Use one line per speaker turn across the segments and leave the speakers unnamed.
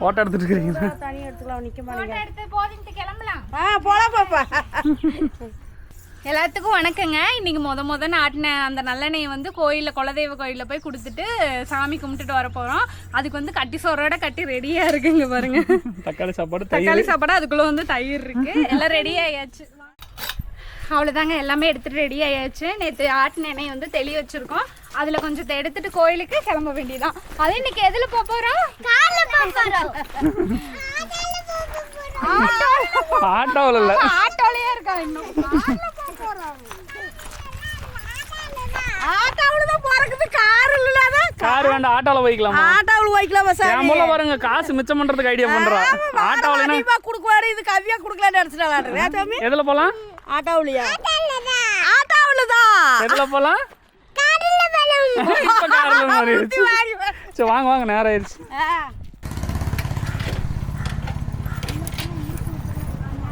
Photo எடுத்துட்டு இருக்கிறீங்களா
தனி எடுத்துக்கலாம் நிக்க மாட்டேங்க
எடுத்து போதிட்டு கிளம்பலாம்.
ஆ போலாம் பாப்பா.
எல்லாத்துக்கும் வணக்கங்க. இன்னைக்கு முத முத ஆட்டின அந்த நல்லெண்ணெயை வந்து கோயிலில் குலதெய்வ கோயிலில் போய் கொடுத்துட்டு சாமி கும்பிட்டுட்டு வர போகிறோம் அதுக்கு வந்து கட்டி சோறோட கட்டி ரெடியாக இருக்குங்க பாருங்க.
தக்காளி சாப்பாடு தயிர்.
தக்காளி சாப்பாடு அதுக்குள்ளே வந்து தயிர் இருக்கு. எல்லாம் ரெடி ஆயாச்சு. அவ்வளோதாங்க எல்லாமே எடுத்துட்டு ரெடி ஆயாச்சு. நேற்று ஆட்டின எண்ணெய் வந்து தெளி வச்சிருக்கோம். அதில் கொஞ்சத்தை எடுத்துட்டு கோயிலுக்கு கிளம்ப வேண்டியதான் அது இன்னைக்கு எதில் போக போகிறோம்
ஆட்டோவில் இல்லை.
ஆட்டோலயே இருக்கா இன்னும்.
ஆட்டோவில் தான் பிறக்குது கார் இல்லாத
கார் வேண்டாம் ஆட்டோவில் போய்க்கலாமா?
ஆட்டோவில் போய்க்கலாமா சார்
என் பாருங்க காசு மிச்சம் பண்றதுக்கு ஐடியா பண்றா. ஆட்டோவில்
அதிகமா கொடுக்குவாரு இது கவ்வியா கொடுக்கலான்னு நினைச்சிட்டாங்க சாமி?
எதுல போலாம்?
ஆட்டோவிலையா? ஆட்டோவில் தான்
எதுல கார்ல மாறிடுச்சு சரி வாங்க வாங்க நேரம் ஆயிடுச்சு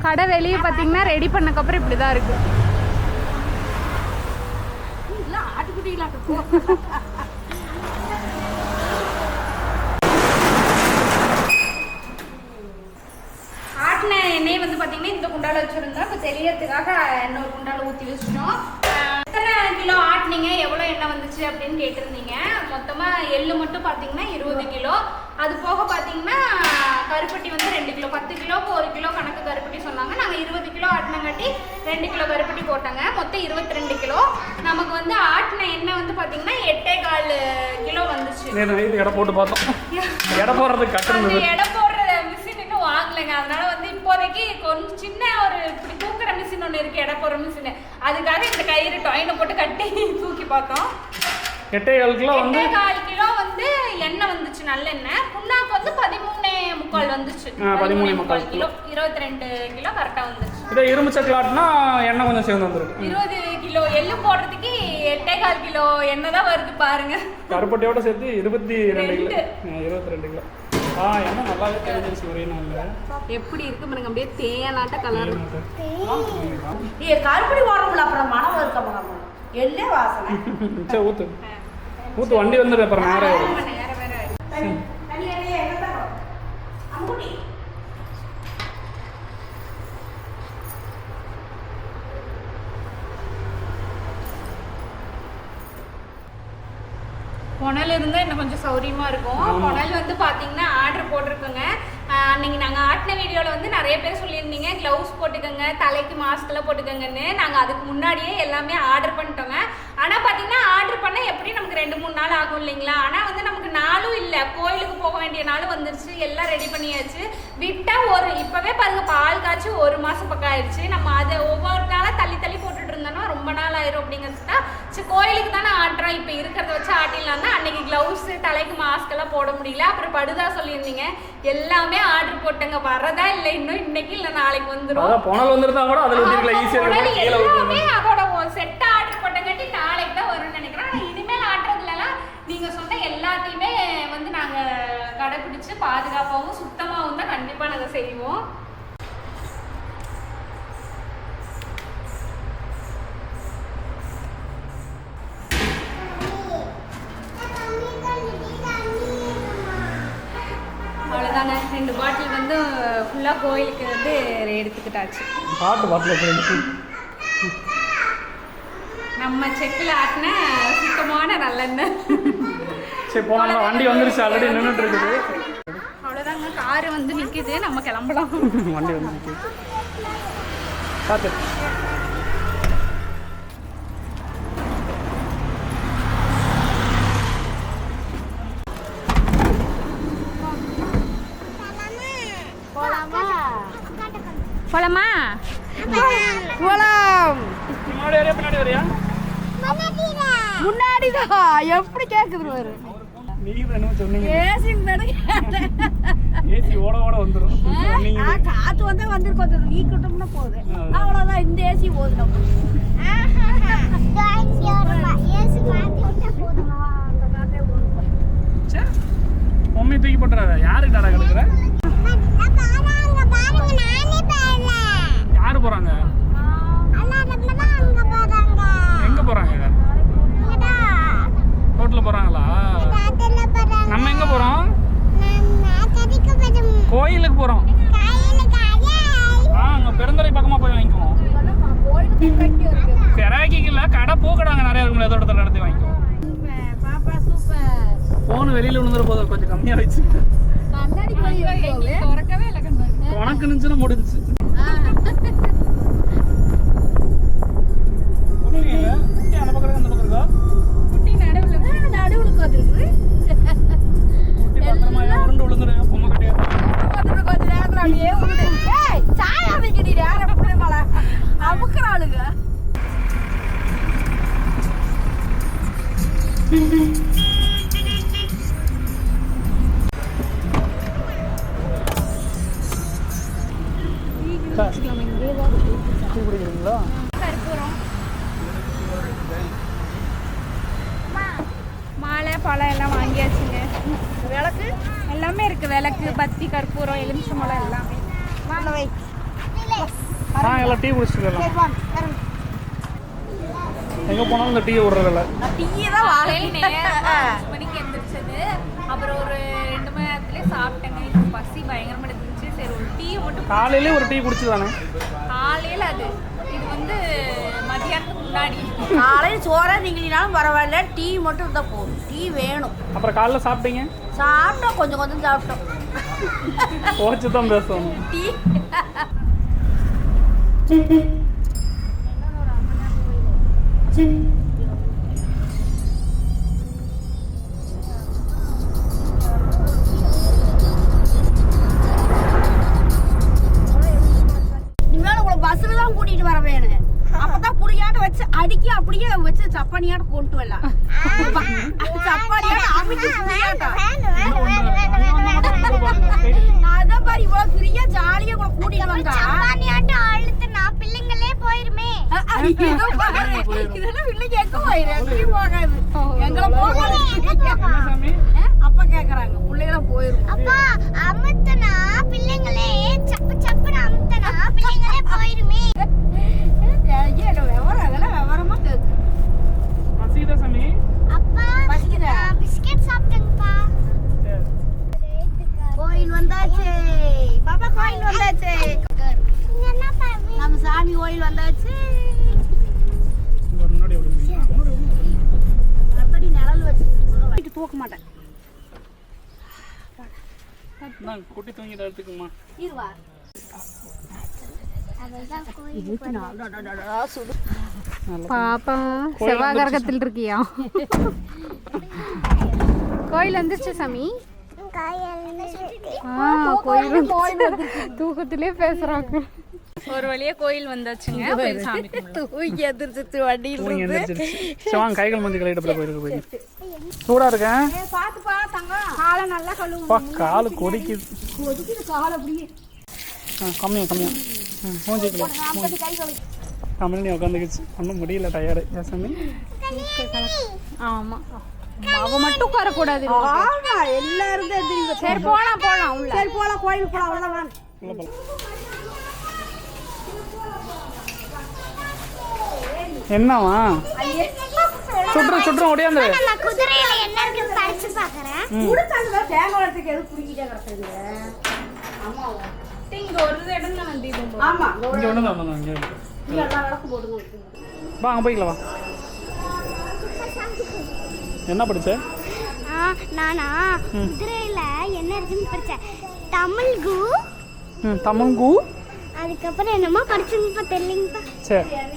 கடை வெளியே பார்த்தீங்கன்னா ரெடி பண்ணக்கப்புறம் இப்படி தான் இருக்கு ஆட்டின எண்ணெய் வந்து பார்த்தீங்கன்னா இந்த குண்டால வச்சுருந்தோம். இப்போ தெளியறதுக்காக இன்னொரு குண்டால ஊற்றி வச்சிட்டோம். கிலோ ஆட்டினீங்க எவ்வளோ எண்ணெய் வந்துச்சு அப்படின்னு கேட்டிருந்தீங்க. மொத்தமாக எள்ளு மட்டும் பார்த்தீங்கன்னா இருபது கிலோ. அது போக பார்த்தீங்கன்னா கருப்பட்டி வந்து ரெண்டு கிலோ. பத்து கிலோக்கு ஒரு கிலோ கணக்கு கருப்பட்டி சொன்னாங்க. நாங்கள் இருபது கிலோ ஆட்டினங்காட்டி ரெண்டு கிலோ கருப்பட்டி போட்டாங்க. மொத்தம் இருபத்தி ரெண்டு கிலோ. நமக்கு வந்து ஆட்டின எண்ணெய் வந்து பார்த்தீங்கன்னா எட்டே கால் கிலோ வந்துச்சு.
எடை போட்டு பார்த்தோம். எடை கட்டணும்
எடை போடுற மிஷின் இன்னும் வாங்கலைங்க. அதனால வந்து இப்போதைக்கு கொஞ்சம் சின்ன ஒரு மிஷின் ஒன்று இருக்கு எடை போடுற மிஷின் அதுக்காக இந்த கயிறு டொயினை போட்டு கட்டி தூக்கி பார்த்தோம்.
எட்டே ஏழு கிலோ வந்து
கால் கிலோ வந்து எண்ணெய் வந்துச்சு நல்லெண்ணெய். புண்ணாக்கு வந்து பதிமூணே முக்கால் வந்துச்சு.
பதிமூணே முக்கால்
கிலோ இருபத்தி ரெண்டு கிலோ கரெக்டா வந்துச்சு.
இதே இரும்பு சட்டில் ஆட்டினா எண்ணெய் கொஞ்சம் சேர்ந்து வந்துருக்கு
இருபது கிலோ எள்ளு போடுறதுக்கு எட்டே கால் கிலோ எண்ணெய் தான் வருது பாருங்க.
கருப்பட்டியோட சேர்த்து இருபத்தி ரெண்டு கிலோ. இருபத்தி ரெண்டு கிலோ.
எப்படி இருக்கு? பாருங்க அப்படியே தேனாட்ட கலர்
ஏ கருப்படி ஓடுறோம்ல அப்புறம் மனம் இருக்க மனம் எல்லே வாசனை.
சரி ஊத்து. ஊத்து வண்டி வந்துடு அப்புறம் நேரம் ஆயிடும்
வேற வேற
தண்ணி தண்ணி எண்ணெய் எங்க தரோம் அம்முடி
புனல் இருந்தால் இன்னும் கொஞ்சம் சௌரியமாக இருக்கும். புனல் வந்து பார்த்தீங்கன்னா ஆர்டர் போட்டிருக்கோங்க. அன்னைக்கு நாங்கள் ஆட்டின வீடியோவில் வந்து நிறைய பேர் சொல்லியிருந்தீங்க க்ளவுஸ் போட்டுக்கோங்க தலைக்கு மாஸ்க்கெல்லாம் போட்டுக்கோங்கன்னு. நாங்கள் அதுக்கு முன்னாடியே எல்லாமே ஆர்டர் பண்ணிட்டோங்க. ஆனால் பார்த்தீங்கன்னா ஆர்டர் பண்ண எப்படி நமக்கு ரெண்டு மூணு நாள் ஆகும் இல்லைங்களா? ஆனால் வந்து நமக்கு நாளும் இல்லை. கோயிலுக்கு போக வேண்டிய நாள் வந்துருச்சு. எல்லாம் ரெடி பண்ணியாச்சு. விட்டால் ஒரு இப்போவே பாருங்க பால் காய்ச்சி ஒரு மாதம் பக்கம் ஆயிடுச்சு. நம்ம அதை ஒவ்வொரு நாளாக தள்ளி தள்ளி ரொம்ப நாள் ஆயிரும் அப்படிங்கிறதுனா சரி கோயிலுக்கு தானே ஆட்டுறோம். இப்போ இருக்கிறத வச்சு ஆட்டிடலாம் தான் அன்னைக்கு க்ளவுஸ் தலைக்கு மாஸ்க் எல்லாம் போட முடியல. அப்புறம் படுதா சொல்லியிருந்தீங்க. எல்லாமே ஆர்டர் போட்டங்க. வரதா இல்லை இன்னும் இன்னைக்கு இல்லை நாளைக்கு வந்துடும்
புனல் வந்திருந்தா கூட அதில் ஈஸியாக
எல்லாமே அதோட செட் ஆர்டர் போட்டங்காட்டி நாளைக்கு தான் வரும்னு நினைக்கிறேன். ஆனா இனிமேல் ஆட்டுறதுலலாம் நீங்க சொன்ன எல்லாத்தையுமே வந்து நாங்க கடைபிடிச்சு பாதுகாப்பாகவும் சுத்தமாகவும் தான் கண்டிப்பா நாங்க செய்வோம். ஃபுல்லாக கோயிலுக்கு வந்து எடுத்துக்கிட்டாச்சு.
பாட்டு பாட்டில்
நம்ம செக்கில் ஆட்டின சுத்தமான நல்லெண்ணெய்.
சரி போனாங்க வண்டி வந்துருச்சு ஆல்ரெடி நின்றுட்டு இருக்குது.
அவ்வளோதாங்க காரு வந்து நிற்கிது நம்ம கிளம்பலாம்.
வண்டி வந்துருக்கு பார்த்து
போலாமா?
போலாம்.
முன்னாடி வரையா பின்னாடி வரையா?
முன்னாடிதான் எப்படி கேக்குது பாரு.
நீங்க தான் என்னமோ சொன்னீங்க
ஏசி
ஏசி ஓட ஓட வந்துடும் நீங்க
காத்து வந்தா வந்துருக்கு கொஞ்சம் நீ கிட்டோம்னா போகுது அவ்வளவுதான் இந்த ஏசி போகுது
மம்மி தூக்கி போட்டுறாத. யாருக்கு டாடா கிடக்குற? யாரு போறாங்க? எங்க போறாங்க? ரோட்ல போறாங்களா? நம்ம எங்க போறோம்? கோயிலுக்கு போறோம். ஆ அங்க பெருந்துறை பக்கமா போய் வாங்கிக்குவோம். பெராக்கிக்கு இல்ல கடை பூக்கடாங்க நிறைய இருக்கும்ல எதோட இடத்துல நடத்தி வாங்கிக்குவோம்.
பாப்பா சூப்பர்
போன் வெளியில விழுந்துற போதும் கொஞ்சம் கம்மியா வச்சு உனக்கு இருந்துச்சுன்னா முடிஞ்சுச்சு. குட்டி இல்ல? குட்டி
பழம் எல்லாம் வாங்கியாச்சுங்க.
விளக்கு?
எல்லாமே இருக்கு. விளக்கு பத்தி கற்பூரம் எலுமிச்சை மலை எல்லாமே.
வாங்க
எல்லாம் டீ
இறங்கு.
எங்க போனாலும் இந்த டீயை விடுறதில்ல
டீயை தான்
அஞ்சு மணிக்கு எந்திரிச்சது. அப்புறம் ஒரு ரெண்டு மணி நேரத்துலேயே சாப்பிட்டேங்க. பசி பயங்கரமாக எடுத்துருச்சு சரி ஒரு டீ மட்டும்
காலையிலே ஒரு டீ குடிச்சுதானே
காலையில் அது. இது வந்து முன்னாடி.
காலையில் சோறா நீங்களாலும் பரவாயில்ல டீ மட்டும் இருந்தால் போதும். டீ வேணும்.
அப்புறம் காலைல சாப்பிட்டீங்க?
சாப்பிட்டோம் கொஞ்சம் கொஞ்சம் சாப்பிட்டோம்.
ஓச்சு தான் பேசணும்
டீ இனிமேல் சப்பானியாட்ட கொண்டு வரலாம் சப்பானியாட்ட அமைச்சு புடியாட்டம் அதான் பாரு இவ்வளவு ஃப்ரீயா ஜாலியா கூட கூட்டிட்டு வந்தா அஹ், அஹ், இதோ பாரு. இதெல்லாம் பிள்ளைங்க எங்க போயிரு எங்கேயும் போகாது எங்களை போகாது அப்பா கேக்குறாங்க பிள்ளைங்கள போயிரும்
அப்பா அமுத்தனா பிள்ளைங்களே சப்பு சப்புன்னு அமுத்தனா பிள்ளைங்களே போயிருமே
ஐயா, என்ன விவரம் அதெல்லாம் விவரமா கேக்கு
பசிக்குதா சாமி
அப்பா
பசிக்குதா?
நான் பிஸ்கட் சாப்பிட்டேங்கப்பா
கோயில் வந்தாச்சு பாப்பா கோயில் வந்தாச்சு
இங்க என்ன பாவி
நம்ம சாமி கோயில் வந்தாச்சு
இங்க முன்னாடி விடுங்க.
மறுபடி நிழல் வச்சு வீட்டு தூக்க மாட்டேன்.
குட்டி தூங்கிட்டு எடுத்துக்குமா
இருவா.
பாப்பா செவ்வாய் கிரகத்தில் இருக்கியா? கோயில் வந்துருச்சு சாமி? கோயில் தூக்கத்திலே பேசுறாங்க. ஒரு வழியா கோயில் வந்தாச்சுங்க போய் சாமி
வண்டியில்
தூங்கி சரி வாங்க கைகள் மஞ்சள் அப்புறம் போயிருக்கு போய் சூடா இருக்கேன்
ஏய், பாத்துப்பா தங்கம். காலை நல்லா கழுவு
காலு கொதிக்குது.
கொதிக்குது காலை அப்படியே.
ஆ, கம்மியா கம்மியா. மூஞ்சி கமலினி உட்காந்துக்கிச்சு ஒன்றும் முடியல டயர்டு ஏன் சாமி?
ஆமா. அவ மட்டும் உட்காரக்கூடாது
ஆமா எல்லாரும்
சரி போலாம் போலாம் உள்ள.
சரி போலாம் கோயிலுக்கு போலாம் அவ்வளவுதான்
உள்ள போலாம் என்னவா? சுற்று சுற்று ஒடியாந்துரு
நான் குதிரையில என்ன இருக்குன்னு படிச்சு பாக்குறேன்.
குடிச்சாங்க தேங்காய் வளர்த்துக்கு எதுவும் குடிக்கிட்டே கிடக்குறீங்க?
இங்க ஒரு இடம் தான் தீபம் போடுறோம்.
ஆமா.
இங்கே ஒன்று தான் ஒன்று இங்கே
இங்க எல்லா விளக்கும் போடுங்க
வா அங்கே போய்க்கலாம் வா. என்ன படிச்ச?
ஆ, நானா? குதிரையில என்ன இருக்குன்னு படிச்சேன். தமிழ் கு.
ம் தமங்கு
அதுக்கப்புறம் என்னமோ படிச்சுங்கப்பா தெரியலங்கப்பா.
சரி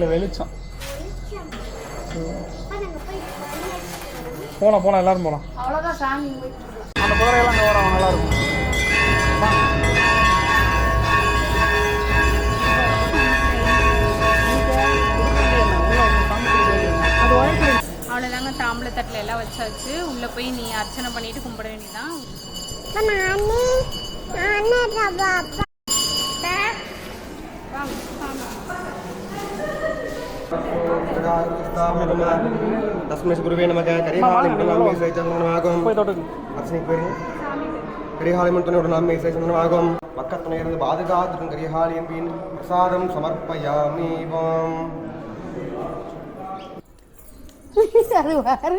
இல்லை வெளிச்சம். போகலாம் போகலாம் எல்லாரும் போகலாம்
அவ்வளவுதான் சாமி போய்
அந்த குதிரையெல்லாம் அங்கே வரோம் நல்லா இருக்கும். வா.
அது உழைக்கிறது
அவ்வளோதாங்க தாம்பளை தட்டில் எல்லாம் வச்சாச்சு. உள்ளே போய் நீ அர்ச்சனை பண்ணிட்டு கும்பிட வேண்டியதான்
நானே நானே ரவா அப்பா
தஸ்மை குருவே நமக்கு கரிகாலம் சைச்சந்திரமாகும்
போய் தொட்டுக்கு
கரிகாலிமன் துணையோட நாமே சேசனமாகும் பக்கத்துணை இருந்து பாதுகாத்திருக்கும் கரிகாலி என்பின் பிரசாதம்
அது வேறு.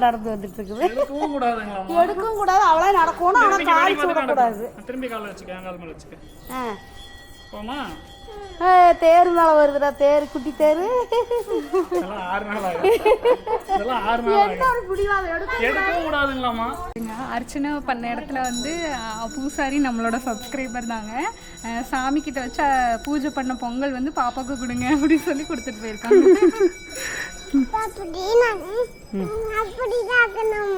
நடந்து வந்துட்டு இருக்குது
எடுக்கவும்
கூடாது அவ்வளோ நடக்கணும்
திரும்பி வச்சுக்க கால் வச்சுக்க போமா?
தேர் மேல வருதுடா தேர் குட்டி தேரு.
அர்ச்சனை பண்ண இடத்துல வந்து பூசாரி நம்மளோட சப்ஸ்கிரைபர் தாங்க. சாமி கிட்ட வச்சு பூஜை பண்ண பொங்கல் வந்து பாப்பாவுக்கு கொடுங்க அப்படின்னு சொல்லி கொடுத்துட்டு போயிருக்காங்க
அப்படி அப்படிதான்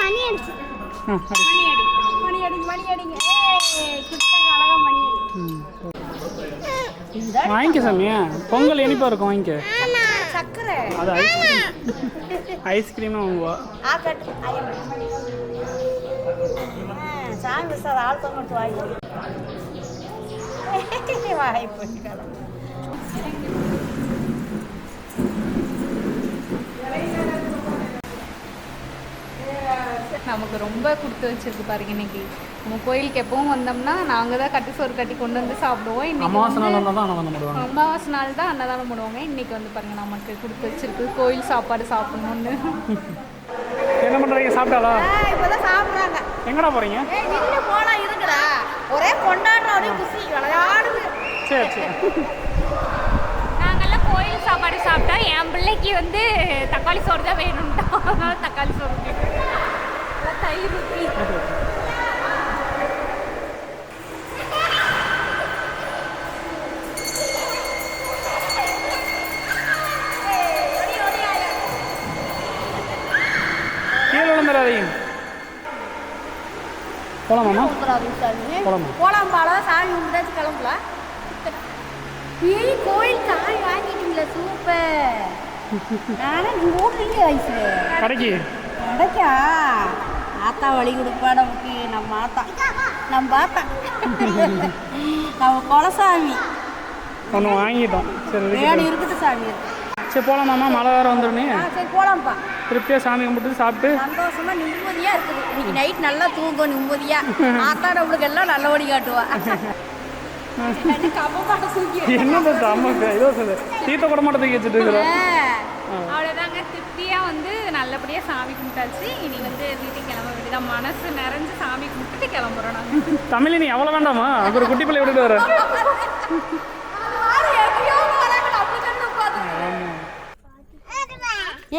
மணி அடிச்சு
மணி அடி மணி அடிங்க மணி அடிங்க ஏய், குட்டங்க அழகா மணி அடி
வாங்கிக்க சாமியா. பொங்கல் இனிப்பா இருக்கும் வாங்கிக்க.
சக்கரை
அது ஐஸ்கிரீம் ஐஸ்கிரீம் வாங்குவா.
சாமி பிரசாத் ஆள் தொங்க வாய் வாய்
நமக்கு ரொம்ப கொடுத்து வச்சிருக்கு பாருங்க இன்னைக்கு. நம்ம கோயிலுக்கு எப்பவும் வந்தோம்னா நாங்கள் தான் கட்டி சோறு கட்டி கொண்டு வந்து சாப்பிடுவோம். இன்னைக்கு
அமாவாசை நாள் தான் அன்னதானம் பண்ணுவாங்க
பண்ணுவாங்க இன்னைக்கு வந்து பாருங்க நமக்கு கொடுத்து வச்சிருக்கு கோயில் சாப்பாடு சாப்பிடணும்னு.
என்ன பண்றீங்க சாப்பிட்டாளா?
இப்பதான் சாப்பிடுறாங்க.
எங்கடா போறீங்க?
ஏய் நின்று போனா இருக்குடா ஒரே கொண்டாடுற ஒரே குசி விளையாடுது.
சரி சரி.
சாப்பாடு சாப்பிட்டா என் பிள்ளைக்கு வந்து தக்காளி சோறு தான் வேணும்ட்டா. தக்காளி சோறு கேட்டேன். நல்லா தயிர் ஊற்றி
கீழே விழுந்துடாதீங்க போலாமாம்மா போலாமா
போலாம் பாலம் சாமி கும்பிட்டாச்சு கிளம்பலாம் ஏய் கோயில் காய் வாங்கிட்டீங்களா சூப்பர் நானே இங்க ஓடுறீங்க வயசு
கடைக்கு
கிடைக்கா ஆத்தா வழி கொடுப்பா நமக்கு நம்ம ஆத்தா. நம்ம ஆத்தா. நம்ம குலசாமி.
ஒன்று வாங்கிட்டோம். சரி
வேணும். இருக்குது சாமி.
சரி போலாமாம்மா மழை வேறு வந்துடுனே
ஆ சரி போலாம்ப்பா.
திருப்தியாக சாமி கும்பிட்டு சாப்பிட்டு?
சந்தோஷமா நிம்மதியா இருக்குது. இன்னைக்கு நைட் நல்லா தூங்கும் நிம்மதியா. ஆத்தா நம்மளுக்கு எல்லாம் நல்ல வழி காட்டுவா. கப்பப்பாட்ட தூக்கி
என்ன அம்மாக்கு இதோ சொல்லு தீத்த கூட மட்டும் தூக்கி வச்சுட்டு இருக்கிற
அவ்வளோதாங்க திருப்தியாக வந்து நல்லபடியாக சாமி கும்பிட்டாச்சு. இனி வந்து வீட்டுக்கு கிளம்ப வேண்டியதான் மனசு நிறைஞ்சு சாமி கும்பிட்டுட்டு கிளம்புறோம் நாங்கள்
தமிழ் நீ அவ்வளோ வேண்டாமா? அங்கே ஒரு குட்டி பிள்ளை விட்டுட்டு வர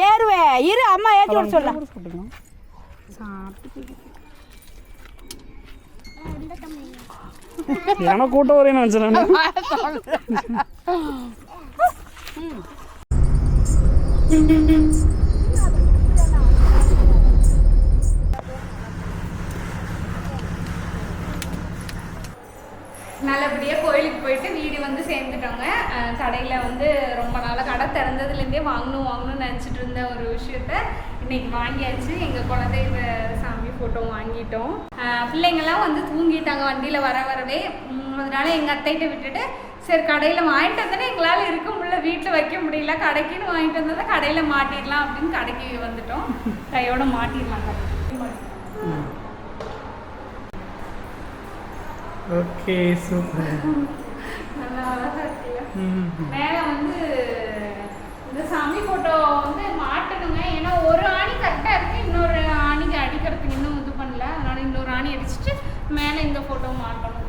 ஏறுவே இரு அம்மா ஏற்றி விட சொல்ல
எனக்கு கூட்டம் வரேன்னு நினச்சேன்
நல்லபடியாக கோயிலுக்கு போயிட்டு வீடு வந்து சேர்ந்துட்டோங்க. கடையில் வந்து ரொம்ப நாளாக கடை திறந்ததுலேருந்தே வாங்கணும் வாங்கணும்னு நினச்சிட்டு இருந்த ஒரு விஷயத்த இன்னைக்கு வாங்கியாச்சு. எங்கள் குலதெய்வ சாமி ஃபோட்டோ வாங்கிட்டோம். பிள்ளைங்கள்லாம் வந்து தூங்கிட்டாங்க வண்டியில் வர வரவே. அதனால எங்கள் அத்தைகிட்ட விட்டுட்டு சரி கடையில் வாங்கிட்டு வந்தோன்னே எங்களால் இருக்க முடியல வீட்டில் வைக்க முடியல கடைக்குன்னு வாங்கிட்டு வந்ததை கடையில் மாட்டிடலாம் அப்படின்னு கடைக்கு வந்துட்டோம். கையோட மாட்டிடலாம்
ஓகே சூப்பர்.
நல்லா அழகா இருக்குல்ல மேலே வந்து இந்த சாமி ஃபோட்டோ வந்து மாட்டணுங்க ஏன்னா ஒரு ஆணி கரெக்டாக இருக்கு இன்னொரு ஆணிக்கு அடிக்கிறதுக்கு இன்னும் இது பண்ணல. அதனால இன்னொரு ஆணி அடிச்சுட்டு மேலே இந்த ஃபோட்டோ மாட்டணும்.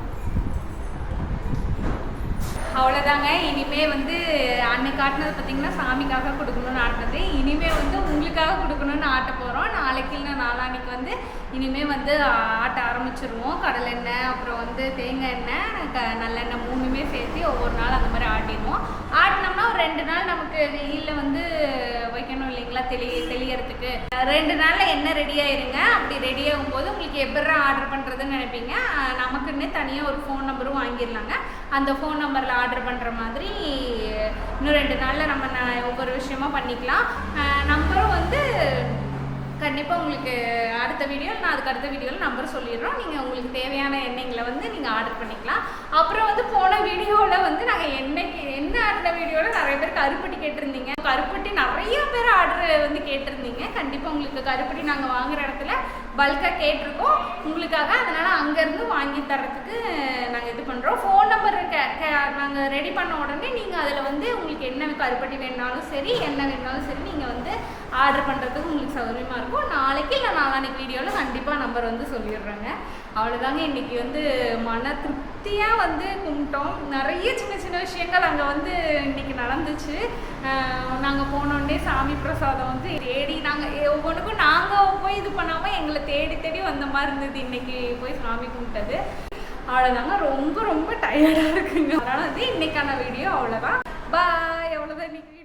அவ்வளோதாங்க இனிமே வந்து அன்னைக்கு காட்டினது பார்த்தீங்கன்னா சாமிக்காக கொடுக்கணும்னு ஆட்டினது இனிமே வந்து உங்களுக்காக கொடுக்கணும்னு ஆட்ட போகிறோம் நாளைக்கு இல்லை நாளான்னைக்கு வந்து இனிமே வந்து ஆட்ட ஆரம்பிச்சிருவோம். கடலெண்ணெய் அப்புறம் வந்து தேங்காய் எண்ணெய் க நல்லெண்ணெய் மூணுமே சேர்த்து ஒவ்வொரு நாள் அந்த மாதிரி ஆட்டிடுவோம். ஆட்டினோம்னா ஒரு ரெண்டு நாள் நமக்கு வெயிலில் வந்து வைக்கணும் தெளி தெளியறதுக்கு. ரெண்டு நாளில் என்ன ரெடி ஆயிருங்க? அப்படி ரெடி ஆகும்போது உங்களுக்கு எப்படா ஆர்டர் பண்ணுறதுன்னு நினைப்பீங்க? நமக்குன்னு நமக்குன்னே தனியாக ஒரு ஃபோன் நம்பரும் வாங்கிடலாங்க. அந்த ஃபோன் நம்பரில் ஆர்டர் பண்ணுற மாதிரி இன்னும் ரெண்டு நாளில் நம்ம ஒவ்வொரு விஷயமா பண்ணிக்கலாம். நம்பரும் கண்டிப்பாக உங்களுக்கு அடுத்த வீடியோ நான் அதுக்கு அடுத்த வீடியோவில் நம்பர் சொல்லிடுறோம். நீங்கள் உங்களுக்கு தேவையான எண்ணெய்களை வந்து நீங்கள் ஆர்டர் பண்ணிக்கலாம். அப்புறம் வந்து போன வீடியோவில் வந்து நாங்கள் எண்ணெய்க்கு என்ன அடுத்த வீடியோவில் நிறைய பேர் கருப்பட்டி கேட்டிருந்தீங்க. கருப்பட்டி நிறைய பேர் ஆர்டர் வந்து கேட்டிருந்தீங்க. கண்டிப்பாக உங்களுக்கு கருப்பட்டி நாங்கள் வாங்குகிற இடத்துல பல்காக கேட்டிருக்கோம். உங்களுக்காக அதனால் அங்கேருந்து வாங்கி தரத்துக்கு நாங்கள் இது பண்ணுறோம் ஃபோன் நம்பர் நாங்கள் ரெடி பண்ண உடனே நீங்கள் அதில் வந்து உங்களுக்கு என்ன கருப்பட்டி வேணாலும் சரி என்ன வேணாலும் சரி நீங்கள் வந்து ஆர்டர் பண்ணுறதுக்கு உங்களுக்கு சௌகரியமாக இருக்கும். நாளைக்கு இல்லை நாளான்னைக்கு வீடியோவில் கண்டிப்பாக நம்பர் வந்து சொல்லிடுறேங்க. அவ்வளோதாங்க இன்றைக்கி வந்து மன திருப்தியாக வந்து கும்பிட்டோம். நிறைய சின்ன சின்ன விஷயங்கள் அங்கே வந்து இன்னைக்கு நடந்துச்சு. நாங்கள் போனோடனே சாமி பிரசாதம் வந்து தேடி நாங்கள் ஒவ்வொன்றுக்கும் நாங்கள் போய் இது பண்ணாமல் எங்களை தேடி தேடி வந்த மாதிரி இருந்தது இன்னைக்கு போய் சாமி கும்பிட்டது. அவ்வளோதாங்க ரொம்ப ரொம்ப டயர்டாக இருக்குங்க. அதனால் வந்து இன்னைக்கான வீடியோ அவ்வளோதான் பாய் அவ்வளோதான் இன்னைக்கு